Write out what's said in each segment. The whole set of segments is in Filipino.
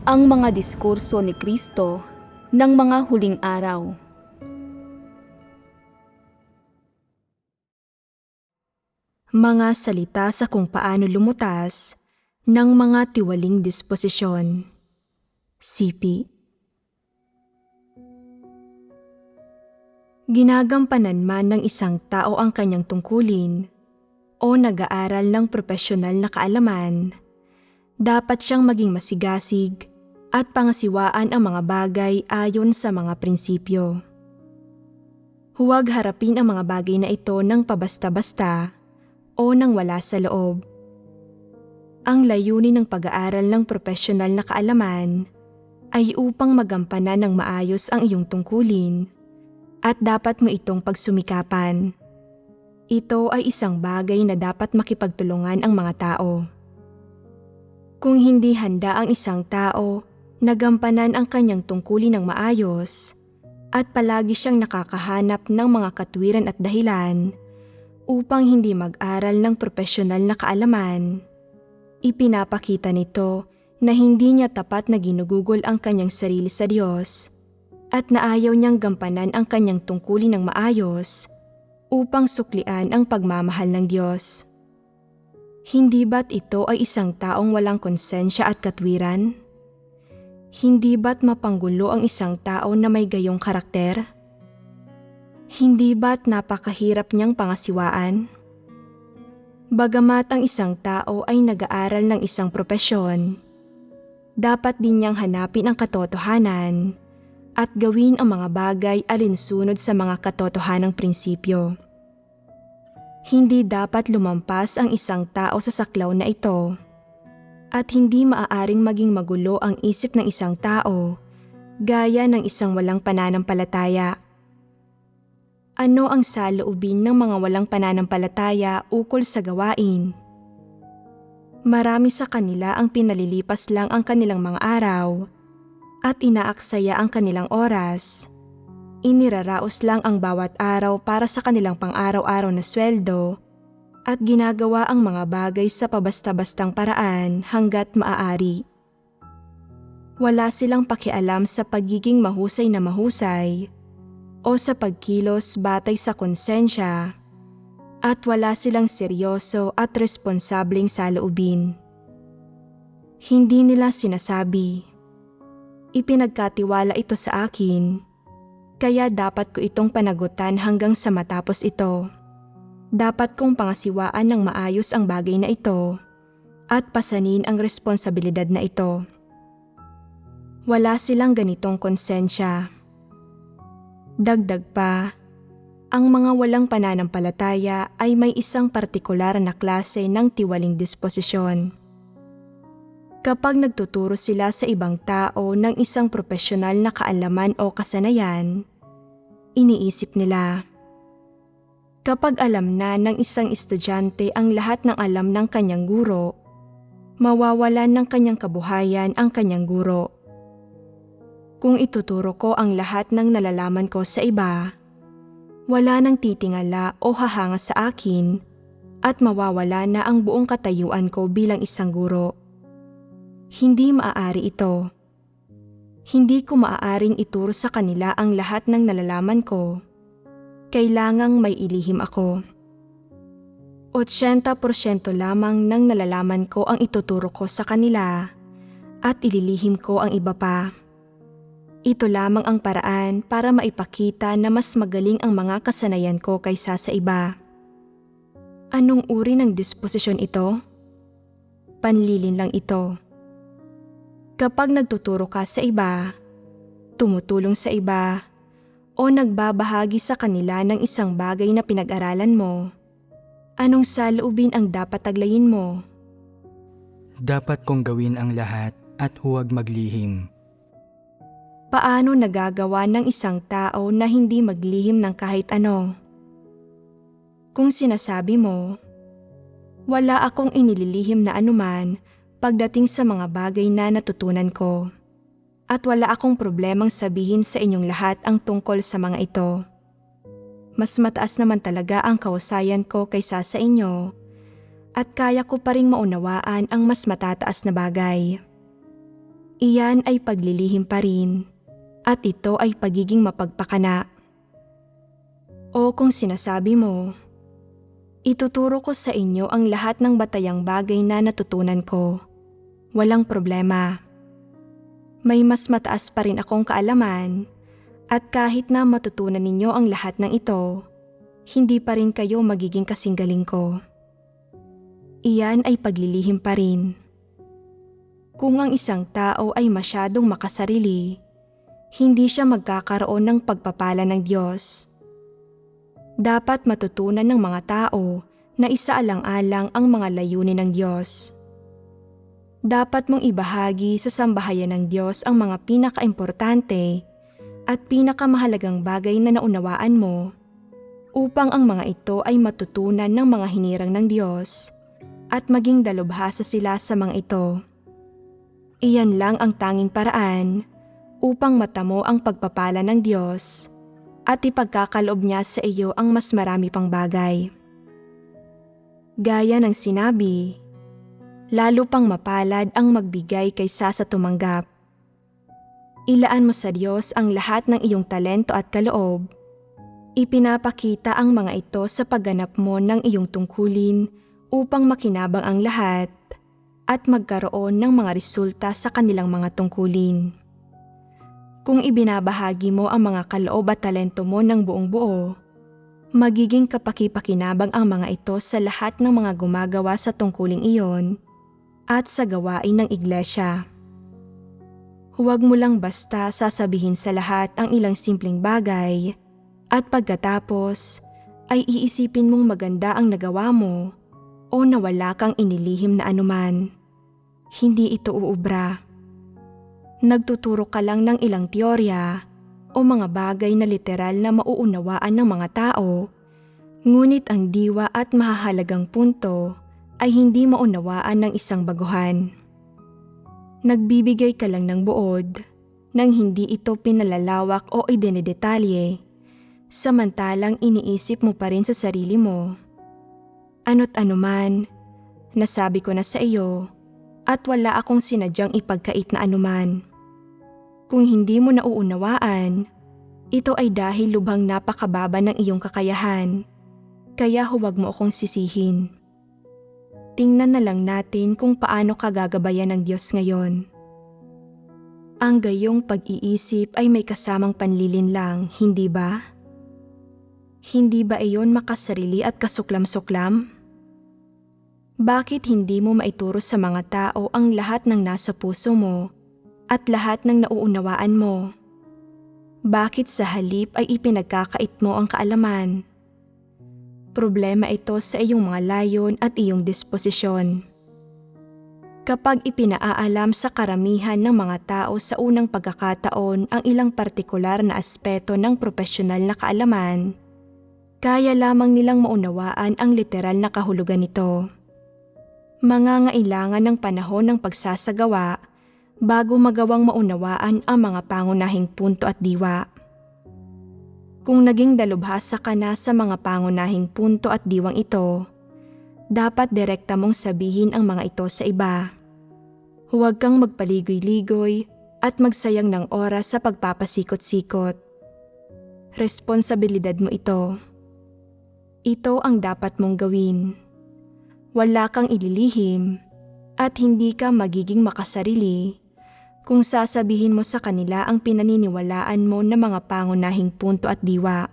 ang mga diskurso ni Kristo ng mga huling araw. Mga salita sa kung paano lumutas ng mga tiwaling disposisyon. Sipi Ginagampanan man ng isang tao ang kanyang tungkulin o nag-aaral ng profesional na kaalaman, dapat siyang maging masigasig at pangasiwaan ang mga bagay ayon sa mga prinsipyo. Huwag harapin ang mga bagay na ito ng pabasta-basta o nang wala sa loob. Ang layunin ng pag-aaral ng profesional na kaalaman ay upang magampanan ng maayos ang iyong tungkulin at dapat mo itong pagsumikapan. Ito ay isang bagay na dapat makipagtulungan ang mga tao. Kung hindi handa ang isang tao na gampanan ang kanyang tungkulin ng maayos at palagi siyang nakakahanap ng mga katwiran at dahilan upang hindi mag-aral ng profesional na kaalaman, ipinapakita nito na hindi niya tapat na ginugugol ang kanyang sarili sa Diyos at na ayaw niyang gampanan ang kanyang tungkulin ng maayos upang suklian ang pagmamahal ng Diyos. Hindi ba't ito ay isang taong walang konsensya at katwiran? Hindi ba't mapanggulo ang isang tao na may gayong karakter? Hindi ba't napakahirap niyang pangasiwaan? Bagamat ang isang tao ay nag-aaral ng isang propesyon, dapat din niyang hanapin ang katotohanan at gawin ang mga bagay alinsunod sa mga katotohanang prinsipyo. Hindi dapat lumampas ang isang tao sa saklaw na ito at hindi maaaring maging magulo ang isip ng isang tao gaya ng isang walang pananampalataya. Ano ang saloobin ng mga walang pananampalataya ukol sa gawain? Marami sa kanila ang pinalilipas lang ang kanilang mga araw at inaaksaya ang kanilang oras. Iniraraos lang ang bawat araw para sa kanilang pang-araw-araw na sweldo at ginagawa ang mga bagay sa pabasta-bastang paraan hanggat maaari. Wala silang pakialam sa pagiging mahusay na mahusay o sa pagkilos batay sa konsensya at wala silang seryoso at responsableng saloobin. Hindi nila sinasabi, ipinagkatiwala ito sa akin, kaya dapat ko itong panagutan hanggang sa matapos ito. Dapat kong pangasiwaan ng maayos ang bagay na ito at pasanin ang responsibilidad na ito. Wala silang ganitong konsensya. Dagdag pa, ang mga walang pananampalataya ay may isang partikular na klase ng tiwaling disposisyon. Kapag nagtuturo sila sa ibang tao ng isang profesional na kaalaman o kasanayan, iniisip nila, Kapag alam na ng isang estudyante ang lahat ng alam ng kanyang guro, mawawalan ng kanyang kabuhayan ang kanyang guro. Kung ituturo ko ang lahat ng nalalaman ko sa iba, wala nang titingala o hahanga sa akin at mawawala na ang buong katayuan ko bilang isang guro. Hindi maaari ito. Hindi ko maaaring ituro sa kanila ang lahat ng nalalaman ko kailangang may ilihim ako. 80% lamang ng nalalaman ko ang ituturo ko sa kanila at ililihim ko ang iba pa. Ito lamang ang paraan para maipakita na mas magaling ang mga kasanayan ko kaysa sa iba. Anong uri ng disposisyon ito? Panlilin lang ito. Kapag nagtuturo ka sa iba, tumutulong sa iba, o nagbabahagi sa kanila ng isang bagay na pinag-aralan mo, anong saloobin ang dapat taglayin mo? Dapat kong gawin ang lahat at huwag maglihim. Paano nagagawa ng isang tao na hindi maglihim ng kahit ano? Kung sinasabi mo, wala akong inililihim na anuman pagdating sa mga bagay na natutunan ko at wala akong problemang sabihin sa inyong lahat ang tungkol sa mga ito. Mas mataas naman talaga ang kausayan ko kaysa sa inyo at kaya ko pa ring maunawaan ang mas matataas na bagay. Iyan ay paglilihim pa rin at ito ay pagiging mapagpakana. O kung sinasabi mo, ituturo ko sa inyo ang lahat ng batayang bagay na natutunan ko. Walang problema. May mas mataas pa rin akong kaalaman at kahit na matutunan ninyo ang lahat ng ito, hindi pa rin kayo magiging kasing galing ko. Iyan ay paglilihim pa rin. Kung ang isang tao ay masyadong makasarili, hindi siya magkakaroon ng pagpapala ng Diyos. Dapat matutunan ng mga tao na isaalang-alang ang mga layunin ng Diyos. Dapat mong ibahagi sa sambahayan ng Diyos ang mga pinakaimportante at pinakamahalagang bagay na naunawaan mo upang ang mga ito ay matutunan ng mga hinirang ng Diyos at maging dalubhasa sila sa mga ito. Iyan lang ang tanging paraan upang matamo ang pagpapala ng Diyos at ipagkakaloob niya sa iyo ang mas marami pang bagay. Gaya ng sinabi, lalo pang mapalad ang magbigay kaysa sa tumanggap. Ilaan mo sa Diyos ang lahat ng iyong talento at kaloob. Ipinapakita ang mga ito sa pagganap mo ng iyong tungkulin upang makinabang ang lahat at magkaroon ng mga resulta sa kanilang mga tungkulin. Kung ibinabahagi mo ang mga kaloob at talento mo ng buong buo, magiging kapaki-pakinabang ang mga ito sa lahat ng mga gumagawa sa tungkuling iyon at sa gawain ng iglesia. Huwag mo lang basta sasabihin sa lahat ang ilang simpleng bagay at pagkatapos ay iisipin mong maganda ang nagawa mo o nawala kang inilihim na anuman. Hindi ito uubra. Nagtuturo ka lang ng ilang teorya o mga bagay na literal na mauunawaan ng mga tao, ngunit ang diwa at mahahalagang punto ay hindi maunawaan ng isang baguhan. Nagbibigay ka lang ng buod nang hindi ito pinalalawak o idinidetalye, samantalang iniisip mo pa rin sa sarili mo. Ano't anuman, nasabi ko na sa iyo at wala akong sinadyang ipagkait na anuman. Kung hindi mo nauunawaan, ito ay dahil lubhang napakababa ng iyong kakayahan, kaya huwag mo akong sisihin. Tingnan na lang natin kung paano ka gagabayan ng Diyos ngayon. Ang gayong pag-iisip ay may kasamang panlilin lang, hindi ba? Hindi ba iyon makasarili at kasuklam-suklam? Bakit hindi mo maituro sa mga tao ang lahat ng nasa puso mo at lahat ng nauunawaan mo? Bakit sa halip ay ipinagkakait mo ang kaalaman? Problema ito sa iyong mga layon at iyong disposisyon. Kapag ipinaaalam sa karamihan ng mga tao sa unang pagkakataon ang ilang partikular na aspeto ng profesional na kaalaman, kaya lamang nilang maunawaan ang literal na kahulugan nito. Mangangailangan ng panahon ng pagsasagawa bago magawang maunawaan ang mga pangunahing punto at diwa. Kung naging dalubhasa ka na sa mga pangunahing punto at diwang ito, dapat direkta mong sabihin ang mga ito sa iba. Huwag kang magpaligoy-ligoy at magsayang ng oras sa pagpapasikot-sikot. Responsibilidad mo ito. Ito ang dapat mong gawin. Wala kang ililihim at hindi ka magiging makasarili kung sasabihin mo sa kanila ang pinaniniwalaan mo na mga pangunahing punto at diwa.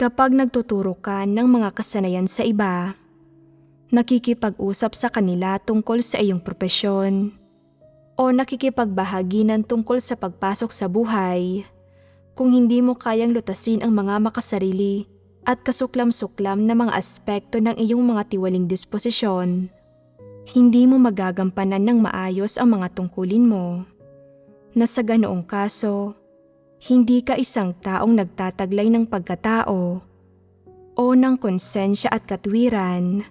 Kapag nagtuturo ka ng mga kasanayan sa iba, nakikipag-usap sa kanila tungkol sa iyong propesyon, o nakikipagbahagi ng tungkol sa pagpasok sa buhay, kung hindi mo kayang lutasin ang mga makasarili at kasuklam-suklam na mga aspekto ng iyong mga tiwaling disposisyon, hindi mo magagampanan ng maayos ang mga tungkulin mo. Na sa ganoong kaso, hindi ka isang taong nagtataglay ng pagkatao o ng konsensya at katwiran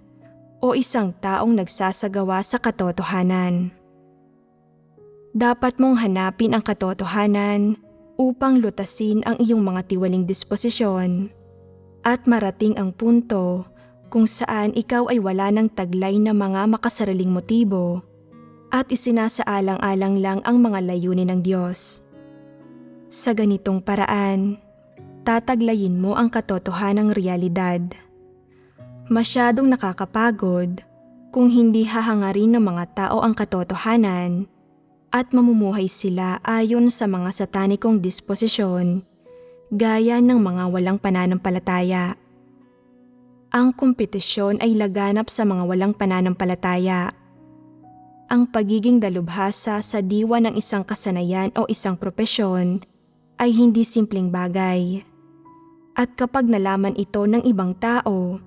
o isang taong nagsasagawa sa katotohanan. Dapat mong hanapin ang katotohanan upang lutasin ang iyong mga tiwaling disposisyon at marating ang punto kung saan ikaw ay wala ng taglay na mga makasariling motibo at isinasaalang-alang lang ang mga layunin ng Diyos. Sa ganitong paraan, tataglayin mo ang katotohanang realidad. Masyadong nakakapagod kung hindi hahangarin ng mga tao ang katotohanan at mamumuhay sila ayon sa mga satanikong disposisyon gaya ng mga walang pananampalataya. Ang kompetisyon ay laganap sa mga walang pananampalataya. Ang pagiging dalubhasa sa diwa ng isang kasanayan o isang propesyon ay hindi simpleng bagay. At kapag nalaman ito ng ibang tao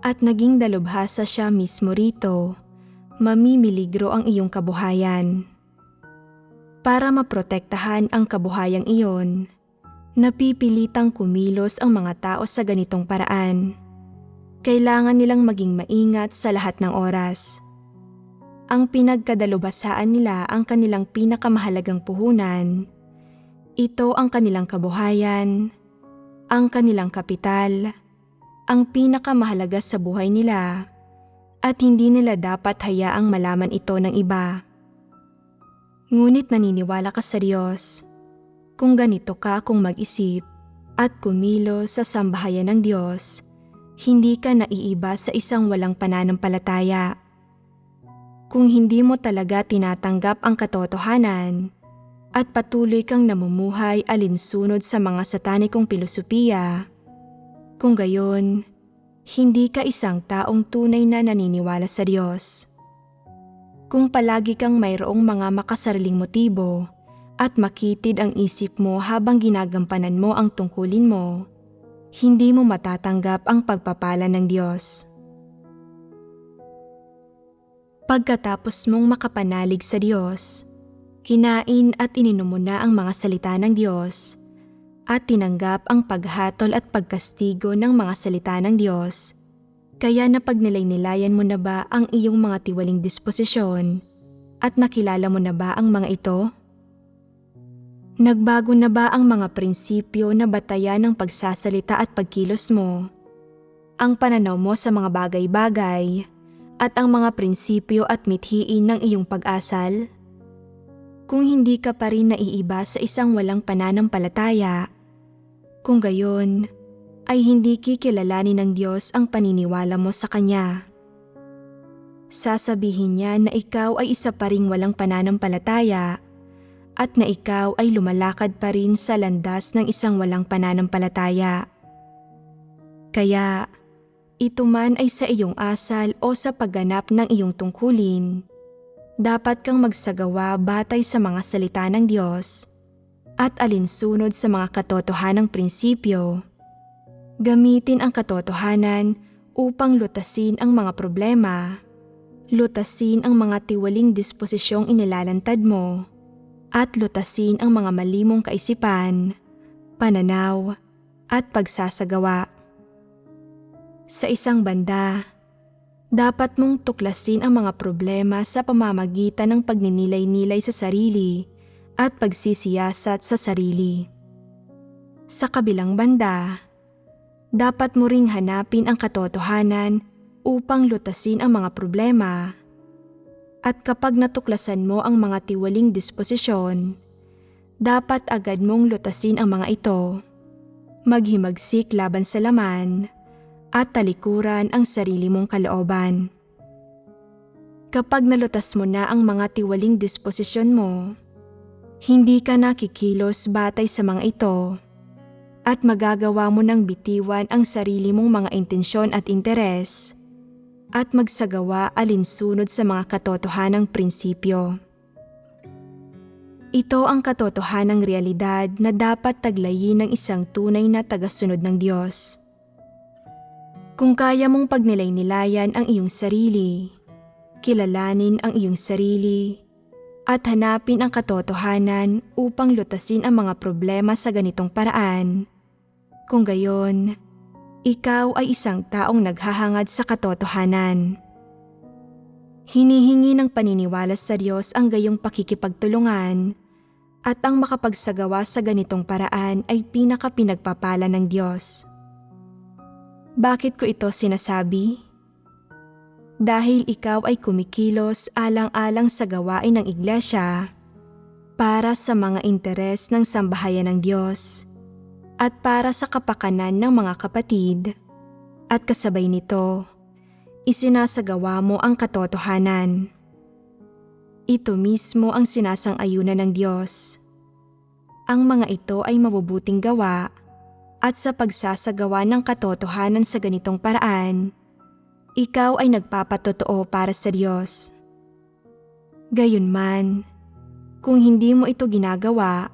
at naging dalubhasa siya mismo rito, mamimiligro ang iyong kabuhayan. Para maprotektahan ang kabuhayang iyon, napipilitang kumilos ang mga tao sa ganitong paraan. Kailangan nilang maging maingat sa lahat ng oras. Ang pinagkadalubhasaan nila ang kanilang pinakamahalagang puhunan. Ito ang kanilang kabuhayan, ang kanilang kapital, ang pinakamahalaga sa buhay nila at hindi nila dapat hayaang malaman ito ng iba. Ngunit naniniwala ka sa Diyos. Kung ganito ka kung mag-isip at kumilos sa sambahayan ng Diyos, hindi ka naiiba sa isang walang pananampalataya. Kung hindi mo talaga tinatanggap ang katotohanan at patuloy kang namumuhay alinsunod sa mga satanikong filosofiya, kung gayon, hindi ka isang taong tunay na naniniwala sa Diyos. Kung palagi kang mayroong mga makasariling motibo at makitid ang isip mo habang ginagampanan mo ang tungkulin mo, hindi mo matatanggap ang pagpapala ng Diyos. Pagkatapos mong makapanalig sa Diyos, kinain at ininom mo na ang mga salita ng Diyos at tinanggap ang paghatol at pagkastigo ng mga salita ng Diyos, kaya napagnilay-nilayan mo na ba ang iyong mga tiwaling disposisyon at nakilala mo na ba ang mga ito? Nagbago na ba ang mga prinsipyo na batayan ng pagsasalita at pagkilos mo? Ang pananaw mo sa mga bagay-bagay at ang mga prinsipyo at mithiin ng iyong pag-asal? Kung hindi ka pa rin naiiba sa isang walang pananampalataya, kung gayon, ay hindi kikilalanin ng Diyos ang paniniwala mo sa Kanya. Sasabihin niya na ikaw ay isa pa ring walang pananampalataya at na ikaw ay lumalakad pa rin sa landas ng isang walang pananampalataya. Kaya, ito man ay sa iyong asal o sa pagganap ng iyong tungkulin, dapat kang magsagawa batay sa mga salita ng Diyos at alinsunod sa mga katotohanang prinsipyo. Gamitin ang katotohanan upang lutasin ang mga problema, lutasin ang mga tiwaling disposisyong inilalantad mo, at lutasin ang mga malimong kaisipan, pananaw, at pagsasagawa. Sa isang banda, dapat mong tuklasin ang mga problema sa pamamagitan ng pagninilay-nilay sa sarili at pagsisiyasat sa sarili. Sa kabilang banda, dapat mo ring hanapin ang katotohanan upang lutasin ang mga problema. At kapag natuklasan mo ang mga tiwaling disposisyon, dapat agad mong lutasin ang mga ito. Maghimagsik laban sa laman at talikuran ang sarili mong kalooban. Kapag nalutas mo na ang mga tiwaling disposisyon mo, hindi ka nakikilos batay sa mga ito at magagawa mo ng bitiwan ang sarili mong mga intensyon at interes at magsagawa alinsunod sa mga katotohanang prinsipyo. Ito ang katotohanang realidad na dapat taglayin ng isang tunay na tagasunod ng Diyos. Kung kaya mong pagnilay-nilayan ang iyong sarili, kilalanin ang iyong sarili, at hanapin ang katotohanan upang lutasin ang mga problema sa ganitong paraan, kung gayon, ikaw ay isang taong naghahangad sa katotohanan. Hinihingi ng paniniwala sa Diyos ang gayong pakikipagtulungan at ang makapagsagawa sa ganitong paraan ay pinakapinagpapala ng Diyos. Bakit ko ito sinasabi? dahil ikaw ay kumikilos alang-alang sa gawain ng iglesia para sa mga interes ng sambahayan ng Diyos at para sa kapakanan ng mga kapatid at kasabay nito, isinasagawa mo ang katotohanan. Ito mismo ang sinasang-ayunan ng Diyos. Ang mga ito ay mabubuting gawa at sa pagsasagawa ng katotohanan sa ganitong paraan, ikaw ay nagpapatotoo para sa Diyos. Gayunman, kung hindi mo ito ginagawa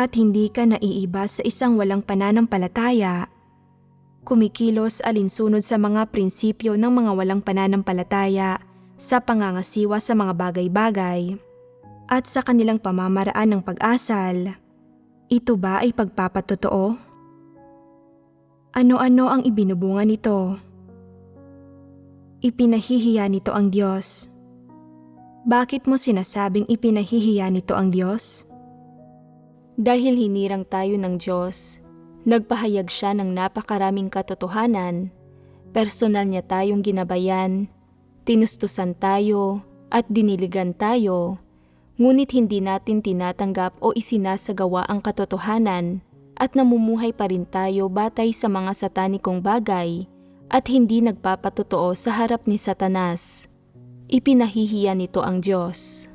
at hindi ka naiiba sa isang walang pananampalataya, kumikilos alinsunod sa mga prinsipyo ng mga walang pananampalataya sa pangangasiwa sa mga bagay-bagay at sa kanilang pamamaraan ng pag-asal, ito ba ay pagpapatotoo? Ano-ano ang ibinubunga nito? Ipinahihiya nito ang Diyos. Bakit mo sinasabing ipinahihiya nito ang Diyos? Dahil hinirang tayo ng Diyos, nagpahayag siya ng napakaraming katotohanan, personal niya tayong ginabayan, tinustusan tayo, at diniligan tayo, ngunit hindi natin tinatanggap o isinasagawa ang katotohanan at namumuhay pa rin tayo batay sa mga satanikong bagay at hindi nagpapatotoo sa harap ni Satanas. Ipinahihiya nito ang Diyos.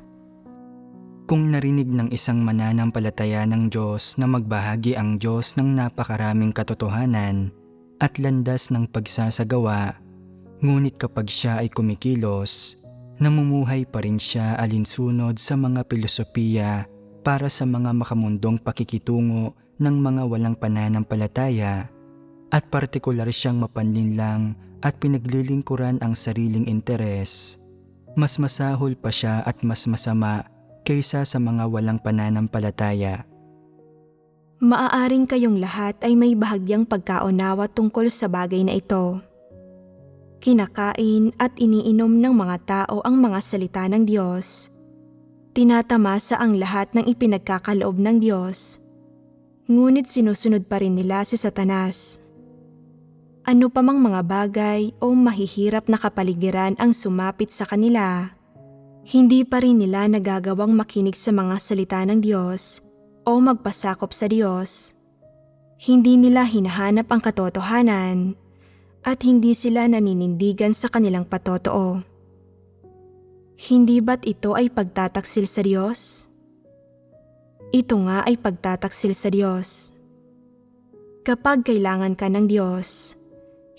Kung narinig ng isang mananampalataya ng Diyos na magbahagi ang Diyos ng napakaraming katotohanan at landas ng pagsasagawa, ngunit kapag siya ay kumikilos, namumuhay pa rin siya alinsunod sa mga filosofiya para sa mga makamundong pakikitungo ng mga walang pananampalataya at partikular siyang mapanlinlang at pinaglilingkuran ang sariling interes, mas masahol pa siya at mas masama kaysa sa mga walang pananampalataya. Maaaring kayong lahat ay may bahagyang pagkaunawa tungkol sa bagay na ito. Kinakain at iniinom ng mga tao ang mga salita ng Diyos. Tinatamasa ang lahat ng ipinagkakaloob ng Diyos. Ngunit sinusunod pa rin nila si Satanas. Ano pa mang mga bagay o mahihirap na kapaligiran ang sumapit sa kanila, hindi pa rin nila nagagawang makinig sa mga salita ng Diyos o magpasakop sa Diyos. Hindi nila hinahanap ang katotohanan at hindi sila naninindigan sa kanilang patotoo. Hindi ba't ito ay pagtataksil sa Diyos? Ito nga ay pagtataksil sa Diyos. Kapag kailangan ka ng Diyos,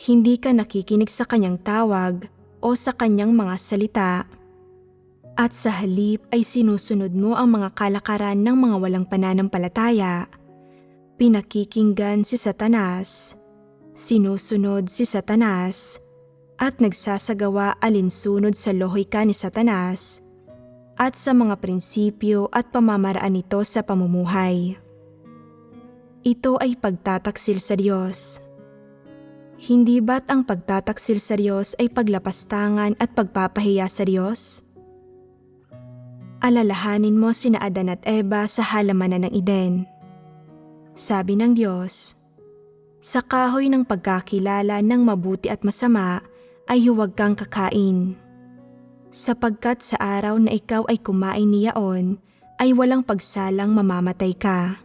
hindi ka nakikinig sa kanyang tawag o sa kanyang mga salita, at sa halip ay sinusunod mo ang mga kalakaran ng mga walang pananampalataya, pinakikinggan si Satanas, sinusunod si Satanas, at nagsasagawa alinsunod sa lohika ni Satanas, at sa mga prinsipyo at pamamaraan nito sa pamumuhay. Ito ay pagtataksil sa Diyos. Hindi ba't ang pagtataksil sa Diyos ay paglapastangan at pagpapahiya sa Diyos? Alalahanin mo sina Adan at Eva sa halamanan ng Eden. Sabi ng Diyos, Sa kahoy ng pagkakilala ng mabuti at masama ay huwag kang kakain. Sapagkat sa araw na ikaw ay kumain niyaon, ay walang pagsalang mamamatay ka.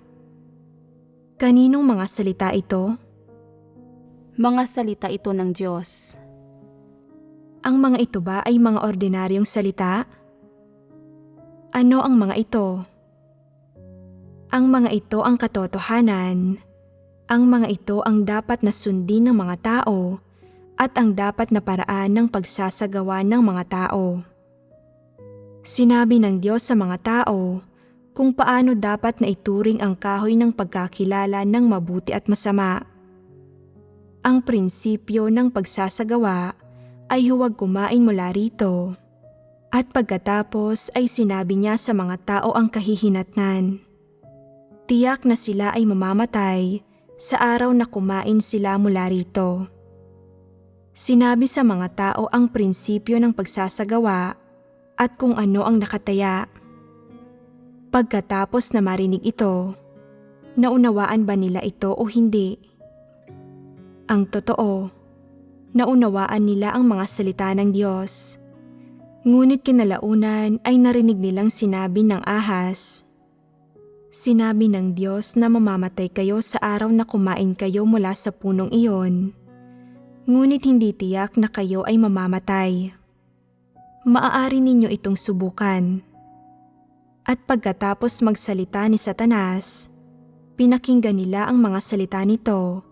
Kaninong mga salita ito? Mga salita ito ng Diyos. Ang mga ito ba ay mga ordinaryong salita? Ano ang mga ito? Ang mga ito ang katotohanan. Ang mga ito ang dapat na sundin ng mga tao at ang dapat na paraan ng pagsasagawa ng mga tao. Sinabi ng Diyos sa mga tao kung paano dapat na ituring ang kahoy ng pagkakilala ng mabuti at masama. Ang prinsipyo ng pagsasagawa ay huwag kumain mula rito. At pagkatapos ay sinabi niya sa mga tao ang kahihinatnan. Tiyak na sila ay mamamatay sa araw na kumain sila mula rito. Sinabi sa mga tao ang prinsipyo ng pagsasagawa at kung ano ang nakataya. Pagkatapos na marinig ito, naunawaan ba nila ito o hindi? Ang totoo, naunawaan nila ang mga salita ng Diyos. Ngunit kinalaunan ay narinig nilang sinabi ng ahas. Sinabi ng Diyos na mamamatay kayo sa araw na kumain kayo mula sa punong iyon. Ngunit hindi tiyak na kayo ay mamamatay. Maaari ninyo itong subukan. At pagkatapos magsalita ni Satanas, pinakinggan nila ang mga salita nito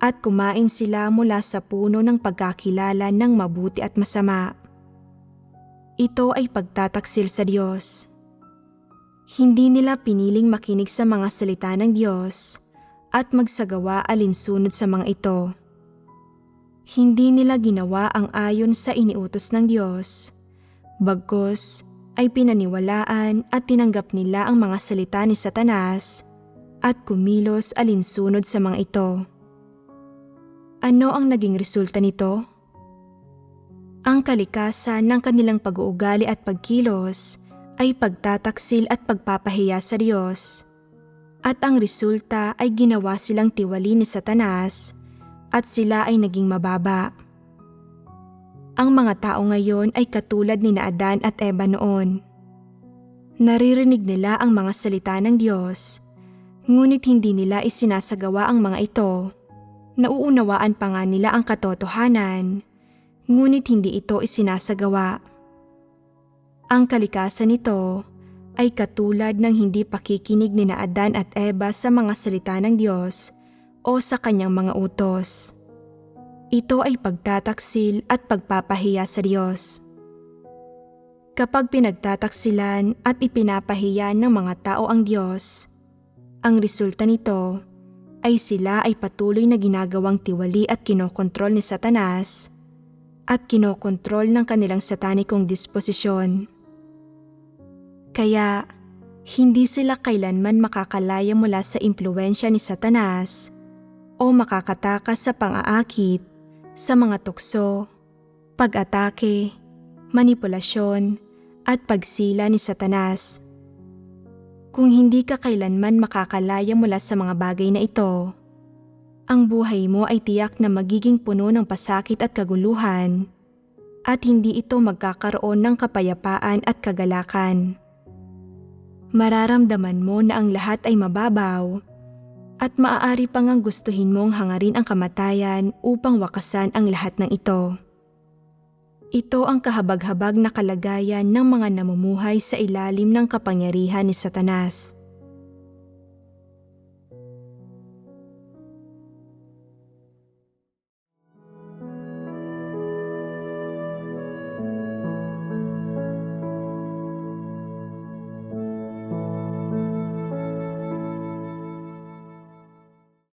at kumain sila mula sa puno ng pagkakilala ng mabuti at masama. Ito ay pagtataksil sa Diyos. Hindi nila piniling makinig sa mga salita ng Diyos at magsagawa alinsunod sa mga ito. Hindi nila ginawa ang ayon sa iniutos ng Diyos. Bagkus ay pinaniwalaan at tinanggap nila ang mga salita ni Satanas at kumilos alinsunod sa mga ito. Ano ang naging resulta nito? Ang kalikasan ng kanilang pag-uugali at pagkilos ay pagtataksil at pagpapahiya sa Diyos. At ang resulta ay ginawa silang tiwali ni Satanas at sila ay naging mababa. Ang mga tao ngayon ay katulad ni na Adan at Eva noon. Naririnig nila ang mga salita ng Diyos, ngunit hindi nila isinasagawa ang mga ito. Nauunawaan pa nga nila ang katotohanan, ngunit hindi ito isinasagawa. Ang kalikasan nito ay katulad ng hindi pakikinig ni Adan at Eva sa mga salita ng Diyos o sa kanyang mga utos. Ito ay pagtataksil at pagpapahiya sa Diyos. Kapag pinagtataksilan at ipinapahiya ng mga tao ang Diyos, ang resulta nito ay sila ay patuloy na ginagawang tiwali at kinokontrol ni Satanas at kinokontrol ng kanilang satanikong disposisyon. Kaya, hindi sila kailanman makakalaya mula sa impluensya ni Satanas o makakatakas sa pang-aakit sa mga tukso, pag-atake, manipulasyon, at pagsila ni Satanas. Kung hindi ka kailanman makakalaya mula sa mga bagay na ito, ang buhay mo ay tiyak na magiging puno ng pasakit at kaguluhan at hindi ito magkakaroon ng kapayapaan at kagalakan. Mararamdaman mo na ang lahat ay mababaw at maaari pang ang gustuhin mong hangarin ang kamatayan upang wakasan ang lahat ng ito. Ito ang kahabag-habag na kalagayan ng mga namumuhay sa ilalim ng kapangyarihan ni Satanas.